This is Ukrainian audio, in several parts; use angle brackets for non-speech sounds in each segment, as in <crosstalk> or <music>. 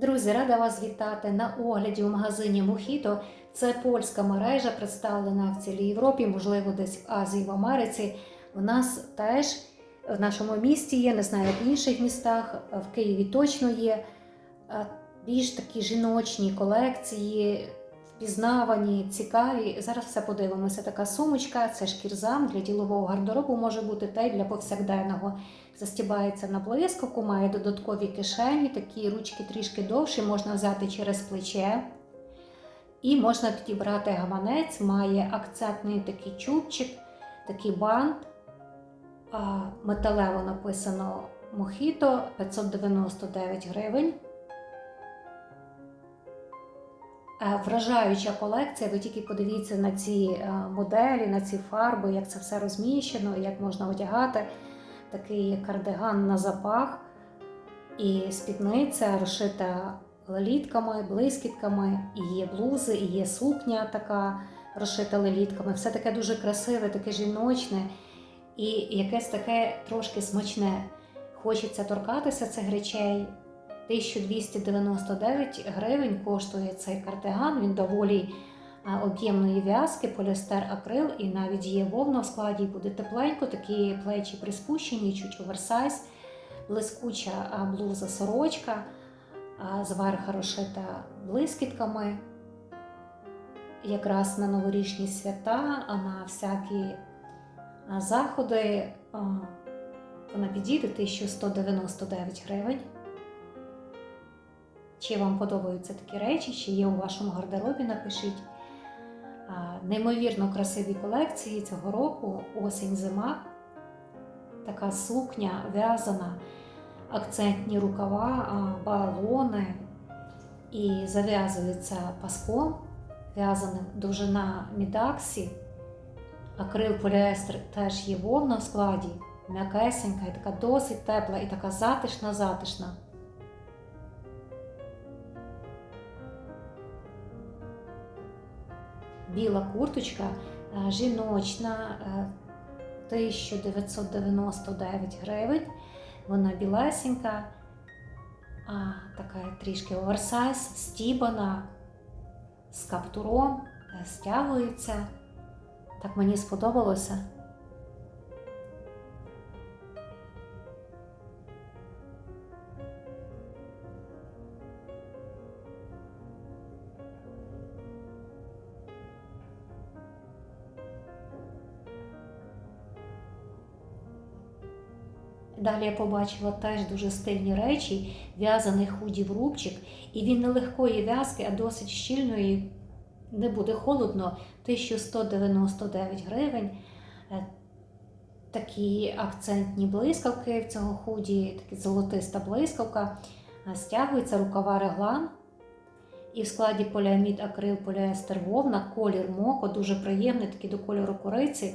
Друзі, рада вас вітати на огляді у магазині Мохіто. Це польська мережа, представлена в цілій Європі, можливо, десь в Азії, в Америці. У нас теж в нашому місті є, не знаю, в інших містах, в Києві точно є е, більш такі жіночні колекції, впізнавані, цікаві. Зараз все подивимося. Така сумочка, це шкірзам для ділового гардеробу може бути та й для повсякденного. Застібається на блискавку, має додаткові кишені, такі ручки трішки довші, можна взяти через плече. І можна підібрати гаманець, має акцентний такий чубчик, такий бант. Металево написано Мохіто 599 гривень. Е, Вражаюча колекція, ви тільки подивіться на ці е, моделі, на ці фарби, як це все розміщено, як можна одягати. Такий кардиган на запах і спідниця розшита лелітками, блискітками, і є блузи, і є сукня така розшита лелітками. Все таке дуже красиве, таке жіночне і якесь таке трошки смачне. Хочеться торкатися цих речей. 1299 гривень коштує цей кардиган. Він доволі об'ємної в'язки, поліестер, акрил, і навіть є вовна в складі, і буде тепленько, такі плечі приспущені, чуть оверсайз, блискуча блуза сорочка, зверху розшита блискітками. Якраз на новорічні свята, а на всякі заходи вона підійде 1199 гривень. Чи вам подобаються такі речі, чи є у вашому гардеробі, напишіть. Неймовірно красиві колекції цього року, осінь-зима. Така сукня в'язана, акцентні рукава, балони і зав'язується паском, в'язаним довжина мідаксі. Акрил поліестер теж є вовна в складі, м'якесенька і така досить тепла і така затишна-затишна. Біла курточка е, жіночна е, 1999 гривень. Вона білесенька, а, така трішки оверсайз, стібана, з каптуром, е, стягується. Так мені сподобалося. Далі я побачила теж дуже стильні речі, в'язаний худі в рубчик, і він не легкої в'язки, а досить щільної, не буде холодно, 1199 гривень. Е, Такі акцентні блискавки в цього худі, така золотиста блискавка, Е, стягується рукава реглан. І в складі поліамід, акрил, поліестер, вовна, колір моко, дуже приємний, такий до кольору кориці.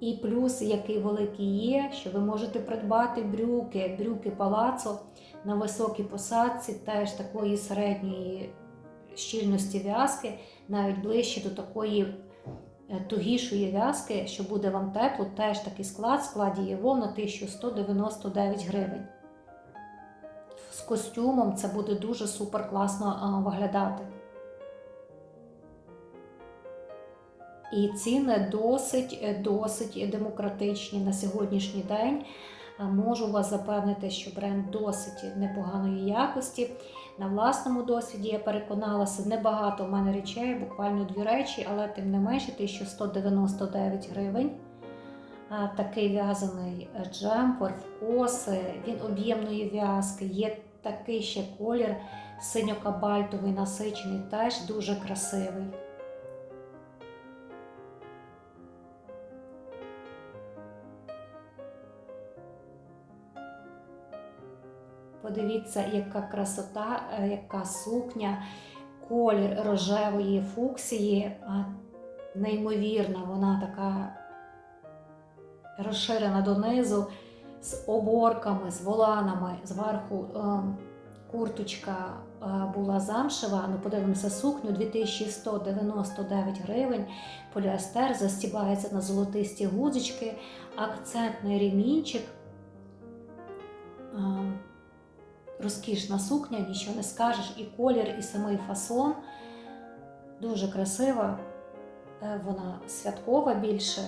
І плюс, який великий є, що ви можете придбати брюки, брюки палацо на високій посадці, теж такої середньої щільності в'язки, навіть ближче до такої е, тугішої в'язки, що буде вам тепло, теж такий склад, складі є вовна 1199 гривень. З костюмом це буде дуже супер класно виглядати. І ціни досить досить демократичні на сьогоднішній день. Можу вас запевнити, що бренд досить непоганої якості. На власному досвіді я переконалася, небагато в мене речей, буквально дві речі, але тим не менше 1199 гривень. Такий в'язаний джемпер, вкоси, він об'ємної в'язки, є такий ще колір синьо-кабальтовий насичений, теж дуже красивий. Подивіться, яка красота, е, яка сукня, колір рожевої фуксії, неймовірна, вона така розширена донизу, з оборками, з воланами. Зверху е, курточка е, була замшева. Ну, подивимося, сукню 2199 гривень. Поліестер застібається на золотисті гудзички, акцентний ремінчик. Розкішна сукня, нічого не скажеш, і колір, і самий фасон. Дуже красива, Е, вона святкова більше.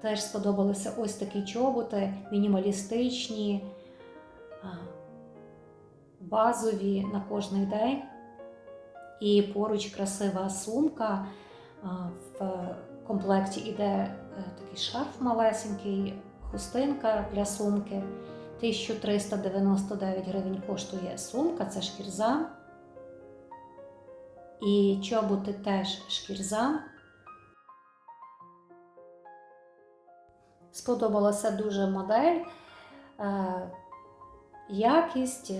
Теж сподобалися ось такі чоботи, мінімалістичні, базові на кожний день. І поруч красива сумка. В комплекті йде е, такий шарф малесенький, хустинка для сумки. 1399 гривень коштує сумка, це шкірзам. І чоботи теж шкірзам. Сподобалася дуже модель, е, якість.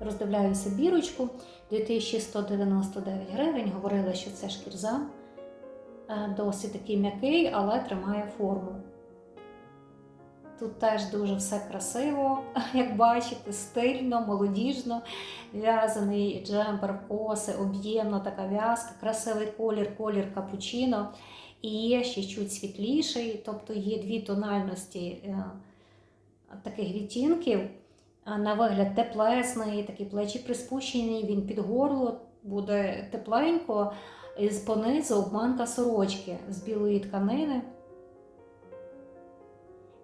Роздивляюся бірочку 2199 гривень. Говорила, що це шкірзам. Е, Досить такий м'який, але тримає форму. Тут теж дуже все красиво, <laughs> як бачите, стильно, молодіжно, в'язаний джемпер, коси, об'ємна така в'язка, красивий колір, колір капучино. І є ще чуть світліший, тобто є дві тональності е, таких відтінків. На вигляд теплесний, такі плечі приспущені, він під горло буде тепленько, і понизу обманка сорочки з білої тканини.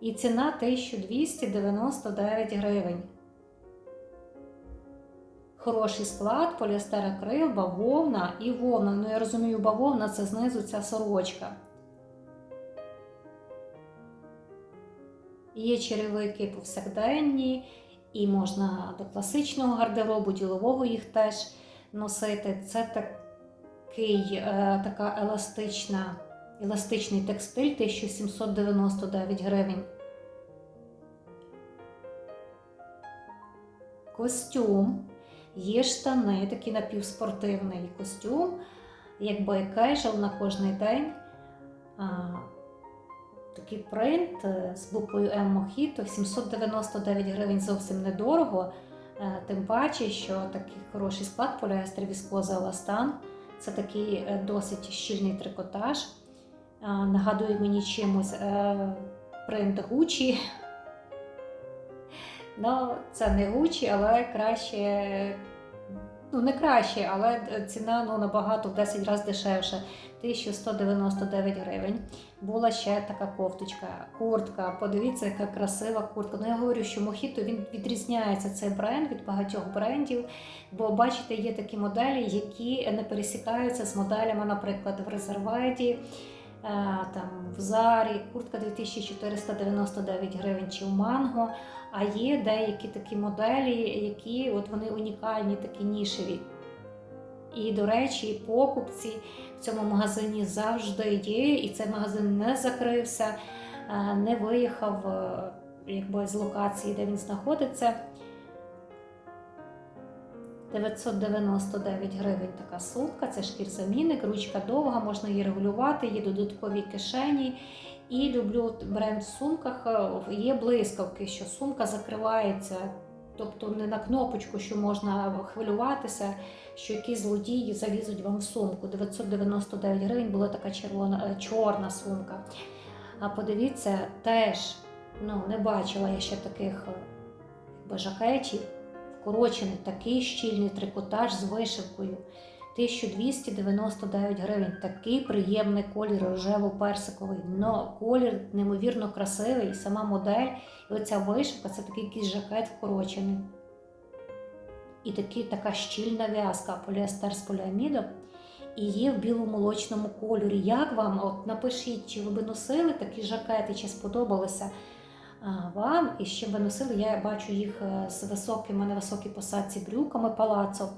І ціна 1299 гривень. Хороший склад, поліестер акрил, бавовна і вовна. Ну, я розумію, бавовна це знизу ця сорочка. Є черевики повсякденні, і можна до класичного гардеробу, ділового їх теж носити. Це такий, е, така еластична, еластичний текстиль 1799 гривень. Костюм. Є штани, такий напівспортивний костюм, якби кежел на кожний день. Такий принт е, з буквою М Мохіто 799 гривень зовсім недорого. Е, Тим паче, що такий хороший склад поліестер віскоза Еластан. Це такий е, досить щільний трикотаж. Нагадує мені чимось принт Гучі. <laughs> Ну, це не Гучі, але краще. Ну, не краще, але ціна ну, набагато в 10 разів дешевше. 1199 гривень. Була ще така кофточка, куртка. Подивіться, яка красива куртка. Ну я говорю, що Мохіто він відрізняється цей бренд від багатьох брендів. Бо бачите, є такі моделі, які не пересікаються з моделями, наприклад, в резерваді. е, Там в Зарі куртка 2499 гривень чи в Манго. А є деякі такі моделі, які от вони унікальні, такі нішеві. І, до речі, покупці в цьому магазині завжди є, і цей магазин не закрився, е, не виїхав е, якби, з локації, де він знаходиться. 999 гривень така сумка, це шкірзамінник, ручка довга, можна її регулювати, є додаткові кишені. І люблю бренд в сумках. е, Є блискавки, що сумка закривається, тобто не на кнопочку, що можна хвилюватися, що якісь злодії залізуть вам в сумку. 999 гривень була така червона, е, чорна сумка. А подивіться, теж ну, не бачила я ще таких е, жакетів. Вкорочений такий щільний трикотаж з вишивкою. 1299 гривень. Такий приємний колір рожево-персиковий. Но колір неймовірно красивий, сама модель. І оця вишивка це такий якийсь жакет вкорочений. І такий, така щільна в'язка, поліестер з поліамідом. І є в біломолочному кольорі. Як вам? От напишіть, чи ви би носили такі жакети, чи сподобалося вам? І ще ви носили, я бачу їх е, з високими, на високій посадці брюками палацо.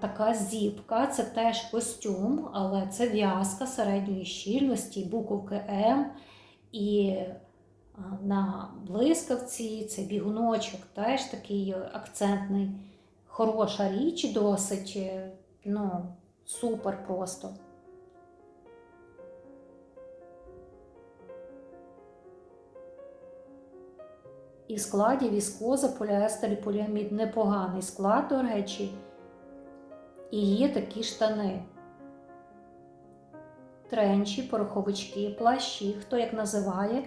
Така зіпка, це теж костюм, але це в'язка середньої щільності, буковки М. І на блискавці це бігуночок, теж такий акцентний. Хороша річ, досить, е, ну, супер просто. І в складі віскоза, поліестер і поліамід непоганий склад, до речі. І є такі штани. тренчі, пороховички, плащі, хто як називає,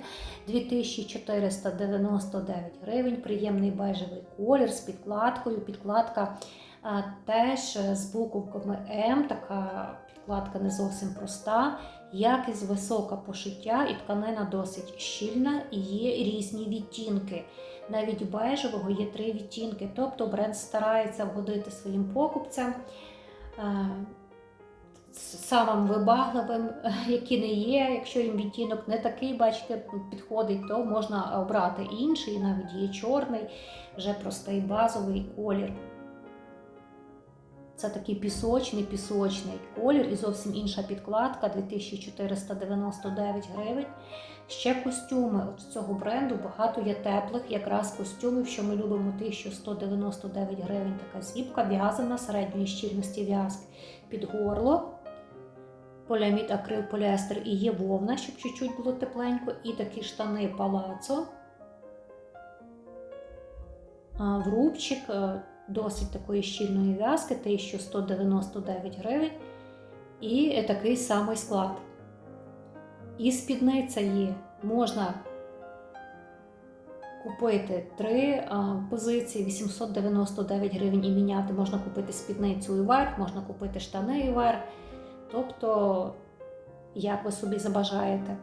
2499 гривень, приємний бежевий колір з підкладкою. Підкладка а, теж з буковками М, така підкладка не зовсім проста, якість висока пошиття і тканина досить щільна і є різні відтінки. Навіть бежевого є три відтінки, тобто бренд старається вгодити своїм покупцям. Самим вибагливим, які не є. Якщо їм відтінок не такий, бачите, підходить, то можна обрати інший, навіть є чорний, вже простий базовий колір. Це такий пісочний пісочний колір і зовсім інша підкладка 2499 гривень. Ще костюми от цього бренду багато є теплих, якраз костюмів, що ми любимо 1199 гривень. Така зіпка в'язана середньої щільності в'язки під горло. Поліамід, акрил, поліестер і є вовна, щоб чуть-чуть було тепленько, і такі штани палацо. А, В рубчик е, досить такої щільної в'язки, 1199 гривень. І такий самий склад. І спідниця є. Можна купити три позиції 899 гривень і міняти. Можна купити спідницю і верх, можна купити штани і верх. Тобто, як ви собі забажаєте.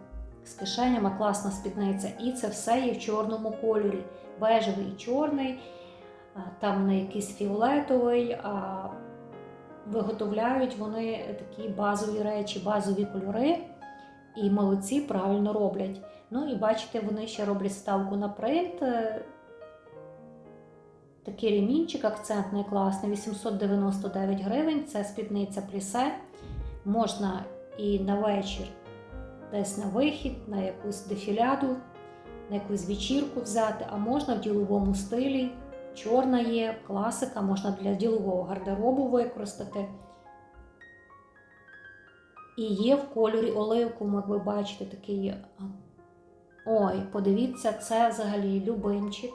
З кишенями класна спідниця. І це все є в чорному кольорі. Бежевий і чорний, там не якийсь фіолетовий, а виготовляють вони такі базові речі, базові кольори. І молодці правильно роблять. Ну і бачите, вони ще роблять ставку на принт. Е, Такий ремінчик акцентний, класний, 899 гривень. Це спідниця плісе. Можна і на вечір десь на вихід, на якусь дефіляду, на якусь вечірку взяти, а можна в діловому стилі. Чорна є, класика, можна для ділового гардеробу використати. І є в кольорі оливковому, як ви бачите, такий. Ой, подивіться, це взагалі любимчик.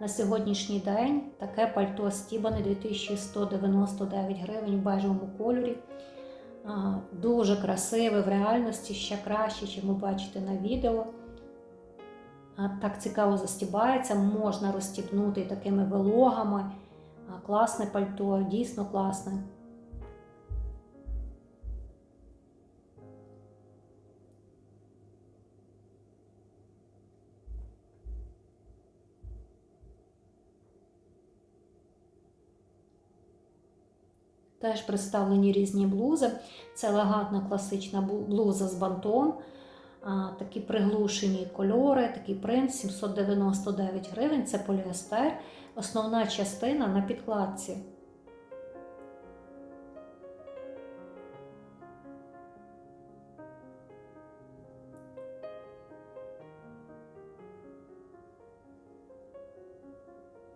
На сьогоднішній день таке пальто стібане 2199 гривень в бежевому кольорі. Дуже красиве, в реальності ще краще, ніж ви бачите на відео. Так цікаво застібається, можна розстібнути такими вилогами. Класне пальто, дійсно класне. Теж представлені різні блузи. Це елегантна класична блуза з бантом. Такі приглушені кольори, такий принт 799 гривень. Це поліестер. Основна частина на підкладці.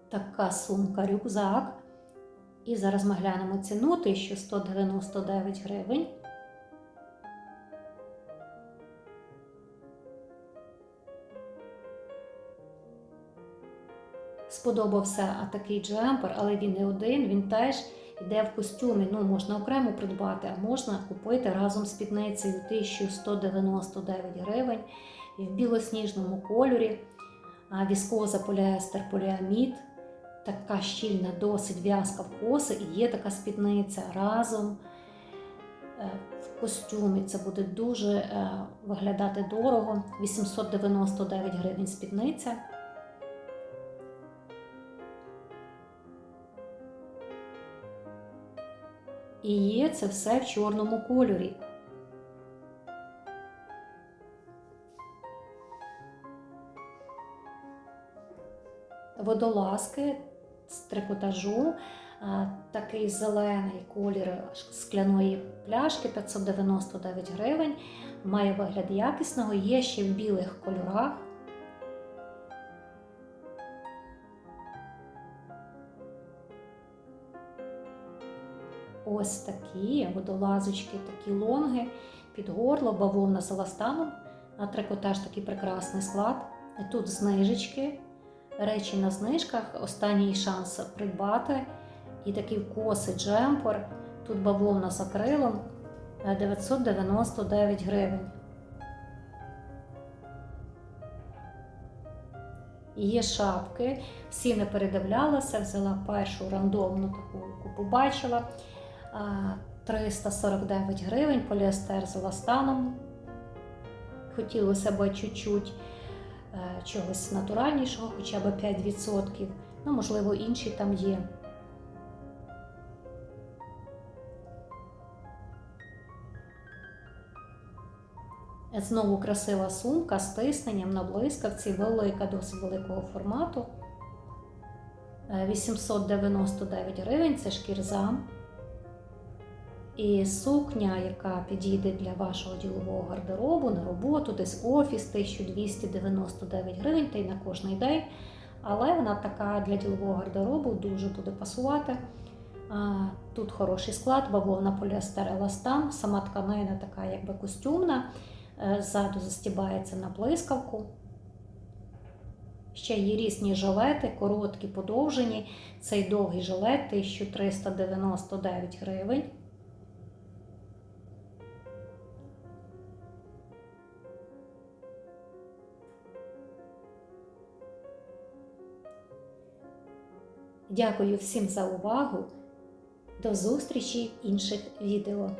Така сумка рюкзак. І зараз ми глянемо ціну 1199 гривень. Сподобався а, такий джемпер, але він не один, він теж йде в костюмі. Ну, можна окремо придбати, а можна купити разом з спідницею 1199 гривень в білосніжному кольорі, а, віскоза поліестер поліамід така щільна, досить в'язка в коси, і є така спідниця разом е, в костюмі. Це буде дуже е, виглядати дорого. 899 гривень спідниця. І є це все в чорному кольорі. Водолазки з трикотажу, такий зелений колір скляної пляшки 599 гривень. Має вигляд якісного, є ще в білих кольорах. Ось такі водолазочки, такі лонги під горло, бавовна з еластаном, а трикотаж такий прекрасний склад. Тут знижечки, речі на знижках, останній шанс придбати. І такий косий джемпер. Тут бавовна з акрилом. е, 999 гривень. Є шапки, всі не передивлялася, взяла першу рандомну таку, яку побачила. 349 гривень, поліестер з еластаном. Хотілося б чуть-чуть е, чогось натуральнішого, хоча б 5%. Ну, можливо, інші там є. Знову красива сумка з тисненням на блискавці, велика, досить великого формату. Е, 899 гривень це шкірза. І сукня, яка підійде для вашого ділового гардеробу на роботу, десь офіс 1299 гривень, та й на кожний день. Але вона така для ділового гардеробу дуже буде пасувати. Тут хороший склад, бавовна поліестер еластан, сама тканина така якби костюмна, Е, ззаду застібається на блискавку. Ще є різні жилети, короткі, подовжені. Цей довгий жилет 1399 гривень. Дякую всім за увагу. До зустрічі в інших відео.